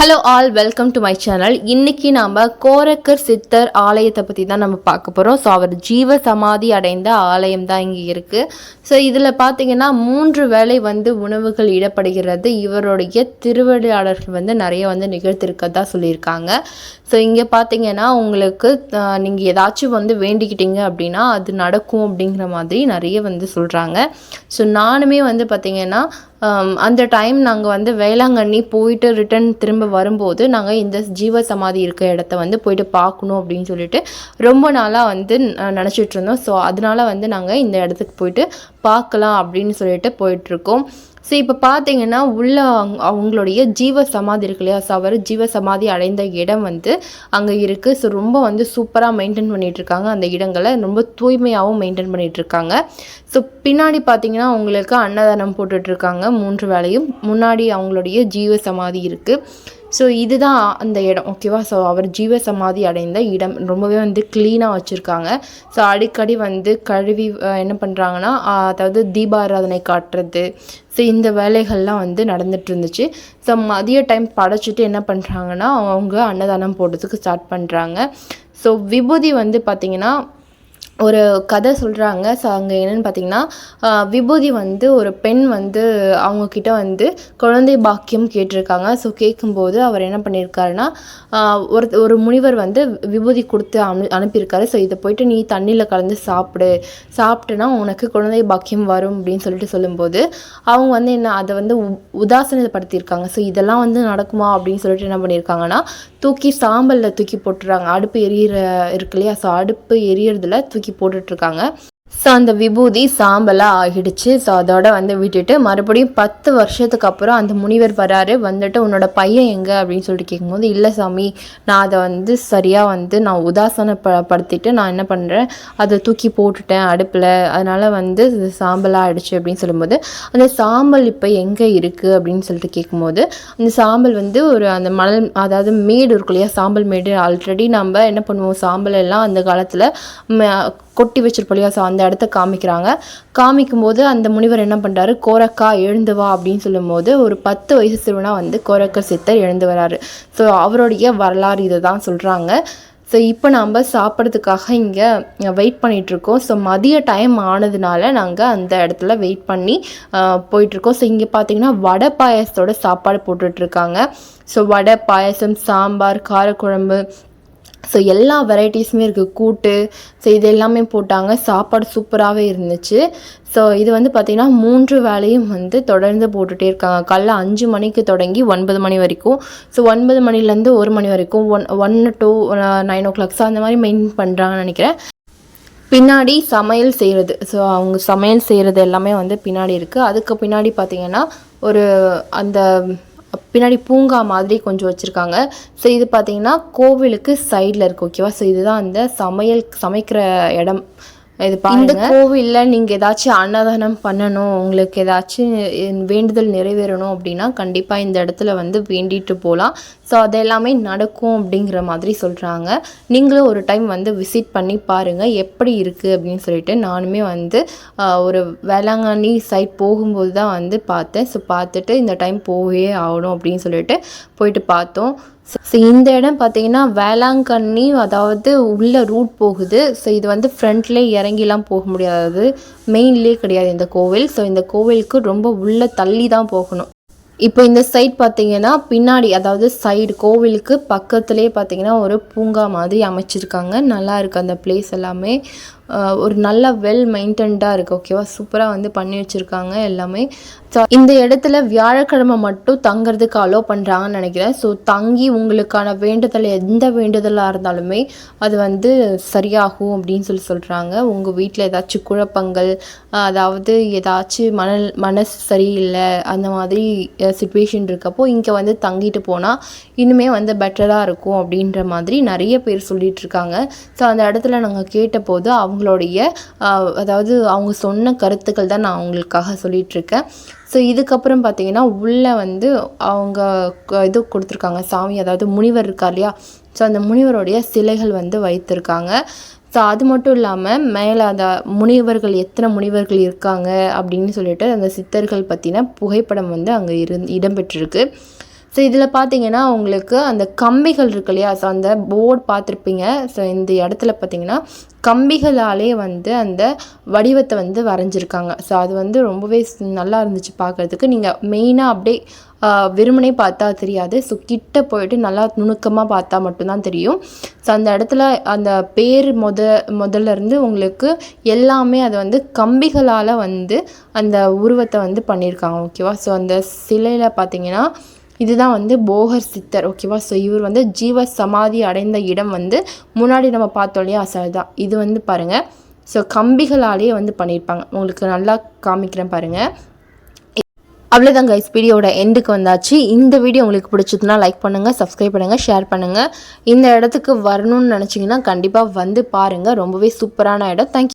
Hello all welcome to my channel இன்னைக்கு நாம் கோரக்கர் சித்தர் ஆலயத்தை பற்றி தான் நம்ம பார்க்க போகிறோம் ஸோ அவர் ஜீவ சமாதி அடைந்த ஆலயம் தான் இங்கே இருக்குது ஸோ இதில் பார்த்தீங்கன்னா மூன்று வேளை வந்து உணவுகள் இடப்படுகிறது. இவருடைய திருவிளையாடல்கள் வந்து நிறைய வந்து நிகழ்த்திருக்கதா சொல்லியிருக்காங்க. ஸோ இங்கே பார்த்தீங்கன்னா உங்களுக்கு நீங்கள் ஏதாச்சும் வந்து வேண்டிக்கிட்டீங்க அப்படின்னா அது நடக்கும் அப்படிங்கிற மாதிரி நிறைய வந்து சொல்கிறாங்க ஸோ நானுமே வந்து பார்த்தீங்கன்னா Um, அந்த டைம் நாங்கள் வந்து வேளாங்கண்ணி போயிட்டு ரிட்டர்ன் திரும்ப வரும்போது நாங்கள் இந்த ஜீவ சமாதி இருக்க இடத்த வந்து போயிட்டு பார்க்கணும் அப்படின்னு சொல்லிட்டு ரொம்ப நாளாக வந்து நினச்சிட்டு இருந்தோம். ஸோ அதனால வந்து நாங்கள் இந்த இடத்துக்கு போயிட்டு பார்க்கலாம் அப்படின்னு சொல்லிட்டு போயிட்டுருக்கோம் ஸோ இப்போ பார்த்தீங்கன்னா உள்ள அவங் அவங்களுடைய ஜீவ சமாதி இருக்கு இல்லையா? ஸோ அவர் ஜீவ சமாதி அடைந்த இடம் வந்து அங்கே இருக்குது ஸோ ரொம்ப வந்து சூப்பராக மெயின்டைன் பண்ணிகிட்ருக்காங்க அந்த இடங்களை ரொம்ப தூய்மையாகவும் மெயின்டைன் பண்ணிகிட்ருக்காங்க ஸோ பின்னாடி பார்த்தீங்கன்னா அவங்களுக்கு அன்னதானம் போட்டுட்ருக்காங்க மூன்று வேலையும் முன்னாடி அவங்களுடைய ஜீவ சமாதி இருக்குது ஸோ இதுதான் அந்த இடம் ஓகேவா ஸோ அவர் ஜீவ சமாதி அடைந்த இடம். ரொம்பவே வந்து க்ளீனாக வச்சுருக்காங்க. ஸோ அடிக்கடி வந்து கழுவி என்ன பண்ணுறாங்கன்னா அதாவது தீபாராதனை காட்டுறது. ஸோ இந்த வேலைகள்லாம் வந்து நடந்துட்டு இருந்துச்சு ஸோ மதிய டைம் படைச்சிட்டு என்ன பண்ணுறாங்கன்னா அவங்க அன்னதானம் போடுறதுக்கு ஸ்டார்ட் பண்ணுறாங்க ஸோ விபூதி வந்து பார்த்திங்கன்னா ஒரு கதை சொல்கிறாங்க ஸோ அங்கே என்னென்னு பார்த்தீங்கன்னா விபூதி வந்து ஒரு பெண் வந்து அவங்கக்கிட்ட வந்து குழந்தை பாக்கியம் கேட்டிருக்காங்க. ஸோ கேட்கும்போது அவர் என்ன பண்ணியிருக்காருன்னா ஒரு ஒரு முனிவர் வந்து விபூதி கொடுத்து அனு அனுப்பியிருக்காரு. ஸோ இதை போயிட்டு நீ தண்ணியில் கலந்து சாப்பிடு. சாப்பிட்டுனா உனக்கு குழந்தை பாக்கியம் வரும் அப்படின்னு சொல்லிட்டு சொல்லும்போது அவங்க வந்து என்ன அதை வந்து உ- உதாசீனப்படுத்தியிருக்காங்க. ஸோ இதெல்லாம் வந்து நடக்குமா அப்படின்னு சொல்லிட்டு என்ன பண்ணியிருக்காங்கன்னா தூக்கி சாம்பலில் தூக்கி போட்டுறாங்க. அடுப்பு எரியிற இருக்கு இல்லையா? ஸோ அடுப்பு எரியறதுல தூக்கி போட்டுட்ருக்காங்க. ஸோ அந்த விபூதி சாம்பலாக ஆகிடுச்சு. ஸோ அதோட வந்து விட்டுட்டு மறுபடியும் பத்து வருஷத்துக்கு அப்புறம் அந்த முனிவர் வராரு. வந்துட்டு உன்னோட பையன் எங்கே அப்படின்னு சொல்லிட்டு கேட்கும்போது இல்லை சாமி நான் அதை வந்து சரியாக வந்து நான் உதாசனப்படுத்திட்டு ப படுத்திட்டு நான் என்ன பண்ணுறேன் அதை தூக்கி போட்டுட்டேன் அடுப்பில். அதனால் வந்து சாம்பலாக ஆகிடுச்சு அப்படின்னு சொல்லும்போது அந்த சாம்பல் இப்போ எங்கே இருக்குது அப்படின்னு சொல்லிட்டு கேட்கும்போது அந்த சாம்பல் வந்து ஒரு அந்த மணல் அதாவது மேடு இருக்கும் இல்லையா? சாம்பல் மேடு. ஆல்ரெடி நம்ம என்ன பண்ணுவோம்? சாம்பல் எல்லாம் அந்த காலத்தில் கொட்டி வச்சிருப்போம் இல்லையா ஸோ அந்த இடத்த காமிக்கிறாங்க. காமிக்கும்போது அந்த முனிவர் என்ன பண்ணுறாரு கோரக்கா எழுந்து வா அப்படின்னு சொல்லும்போது ஒரு பத்து வயசு சிறுவனாக வந்து கோரக்க சித்தர் எழுந்து வராரு. ஸோ அவருடைய வரலாறு இதை தான் சொல்கிறாங்க ஸோ இப்போ நாம் சாப்பிட்றதுக்காக இங்கே வெயிட் பண்ணிகிட்ருக்கோம் ஸோ மதிய டைம் ஆனதுனால நாங்கள் அந்த இடத்துல வெயிட் பண்ணி போயிட்டுருக்கோம் ஸோ இங்கே பார்த்தீங்கன்னா வடை பாயாசத்தோட சாப்பாடு போட்டுட்ருக்காங்க ஸோ வடை பாயாசம் சாம்பார் காரக்குழம்பு ஸோ எல்லா வெரைட்டிஸுமே இருக்குது கூட்டு ஸோ இது எல்லாமே போட்டாங்க. சாப்பாடு சூப்பராகவே இருந்துச்சு. ஸோ இது வந்து பார்த்திங்கன்னா மூன்று வேலையும் வந்து தொடர்ந்து போட்டுகிட்டே இருக்காங்க. காலைல அஞ்சு மணிக்கு தொடங்கி ஒன்பது மணி வரைக்கும். ஸோ ஒன்பது மணிலேருந்து ஒரு மணி வரைக்கும் one one two nine o'clock so அந்த மாதிரி மெயின்டைன் பண்ணுறாங்கன்னு நினைக்கிறேன். பின்னாடி சமையல் செய்கிறது ஸோ அவங்க சமையல் செய்கிறது எல்லாமே வந்து பின்னாடி இருக்குது அதுக்கு பின்னாடி பார்த்திங்கன்னா ஒரு அந்த பின்னாடி பூங்கா மாதிரி கொஞ்சம் வச்சுருக்காங்க. ஸோ இது பார்த்தீங்கன்னா கோவிலுக்கு சைடில் இருக்குது ஓகேவா ஸோ இதுதான் அந்த சமையல் சமைக்கிற இடம். இது இந்த கோவிலில் நீங்கள் ஏதாச்சும் அன்னதானம் பண்ணணும் உங்களுக்கு ஏதாச்சும் வேண்டுதல் நிறைவேறணும் அப்படின்னா கண்டிப்பாக இந்த இடத்துல வந்து வேண்டிட்டு போகலாம் ஸோ அது எல்லாமே நடக்கும் அப்படிங்கிற மாதிரி சொல்கிறாங்க நீங்களும் ஒரு டைம் வந்து விசிட் பண்ணி பாருங்கள் எப்படி இருக்குது அப்படின்னு சொல்லிட்டு நானுமே வந்து ஒரு வேளாங்கண்ணி சைட் போகும்போது தான் வந்து பார்த்தேன். ஸோ பார்த்துட்டு இந்த டைம் போகவே ஆகணும் அப்படின்னு சொல்லிட்டு போயிட்டு பார்த்தோம். ஸோ இந்த இடம் பார்த்தீங்கன்னா வேளாங்கண்ணி அதாவது உள்ள ரூட் போகுது. ஸோ இது வந்து ஃப்ரண்ட்லேயே இறங்கிலாம் போக முடியாது. மெயின்லேயே கிடையாது இந்த கோவில். ஸோ இந்த கோவிலுக்கு ரொம்ப உள்ள தள்ளி தான் போகணும். இப்போ இந்த சைட் பார்த்தீங்கன்னா பின்னாடி அதாவது சைடு கோவிலுக்கு பக்கத்துலேயே பார்த்தீங்கன்னா ஒரு பூங்கா மாதிரி அமைச்சிருக்காங்க. நல்லா இருக்குது அந்த பிளேஸ் எல்லாமே. ஒரு நல்ல வெல் மெயின்டைன்டாக இருக்குது ஓகேவா சூப்பராக வந்து பண்ணி வச்சுருக்காங்க எல்லாமே. ஸோ இந்த இடத்துல வியாழக்கிழமை மட்டும் தங்கிறதுக்கு அலோவ் பண்ணுறாங்கன்னு நினைக்கிறேன். ஸோ தங்கி உங்களுக்கான வேண்டுதல் எந்த வேண்டுதலாக இருந்தாலுமே அது வந்து சரியாகும் அப்படின்னு சொல்லி சொல்கிறாங்க உங்கள் வீட்டில் ஏதாச்சும் குழப்பங்கள் அதாவது ஏதாச்சும் மனல் மனசு சரியில்லை அந்த மாதிரி சுச்சுவேஷன் இருக்கப்போ இங்கே வந்து தங்கிட்டு போனால் இன்னுமே வந்து பெட்டராக இருக்கும் அப்படின்ற மாதிரி நிறைய பேர் சொல்லிகிட்ருக்காங்க ஸோ அந்த இடத்துல நாங்கள் கேட்டபோது அவங்களுடைய அதாவது அவங்க சொன்ன கருத்துக்கள் தான் நான் அவங்களுக்காக சொல்லிகிட்ருக்கேன் இருக்கேன் ஸோ இதுக்கப்புறம் பார்த்தீங்கன்னா உள்ளே வந்து அவங்க இது கொடுத்துருக்காங்க. சாமி அதாவது முனிவர் இருக்கார் இல்லையா? ஸோ அந்த முனிவருடைய சிலைகள் வந்து வைத்திருக்காங்க. ஸோ அது மட்டும் இல்லாமல் மேலே அந்த முனிவர்கள் எத்தனை முனிவர்கள் இருக்காங்க அப்படின்னு சொல்லிட்டு அந்த சித்தர்கள் பற்றின புகைப்படம் வந்து அங்கே இரு இடம்பெற்றிருக்கு. ஸோ இதில் பார்த்தீங்கன்னா உங்களுக்கு அந்த கம்பிகள் இருக்கு இல்லையா? ஸோ அந்த போர்டு பார்த்துருப்பீங்க ஸோ இந்த இடத்துல பார்த்தீங்கன்னா கம்பிகளாலே வந்து அந்த வடிவத்தை வந்து வரைஞ்சிருக்காங்க. ஸோ அது வந்து ரொம்பவே நல்லா இருந்துச்சு பார்க்குறதுக்கு நீங்கள் மெயினாக அப்படியே வெறுமனே பார்த்தா தெரியாது. ஸோ கிட்ட போயிட்டு நல்லா நுணுக்கமாக பார்த்தா மட்டும்தான் தெரியும். ஸோ அந்த இடத்துல அந்த பேர் முத முதல்ல இருந்து உங்களுக்கு எல்லாமே அது வந்து கம்பிகளால் வந்து அந்த உருவத்தை வந்து பண்ணியிருக்காங்க ஓகேவா ஸோ அந்த சிலையில் பார்த்தீங்கன்னா இதுதான் வந்து போகர் சித்தர் ஓகேவா ஸோ இவர் வந்து ஜீவ சமாதி அடைந்த இடம் வந்து முன்னாடி நம்ம பார்த்தோம் இல்லையா? சார் தான் இது வந்து பாருங்கள் ஸோ கம்பிகளாலேயே வந்து பண்ணியிருப்பாங்க. உங்களுக்கு நல்லா காமிக்கிறேன் பாருங்கள் அவ்வளோதான் கைஸ் வீடியோட எண்டுக்கு வந்தாச்சு. இந்த வீடியோ உங்களுக்கு பிடிச்சதுன்னா லைக் பண்ணுங்கள் சப்ஸ்கிரைப் பண்ணுங்கள் ஷேர் பண்ணுங்கள் இந்த இடத்துக்கு வரணும்னு நினச்சிங்கன்னா கண்டிப்பாக வந்து பாருங்கள் ரொம்பவே சூப்பரான இடம். தேங்க்யூ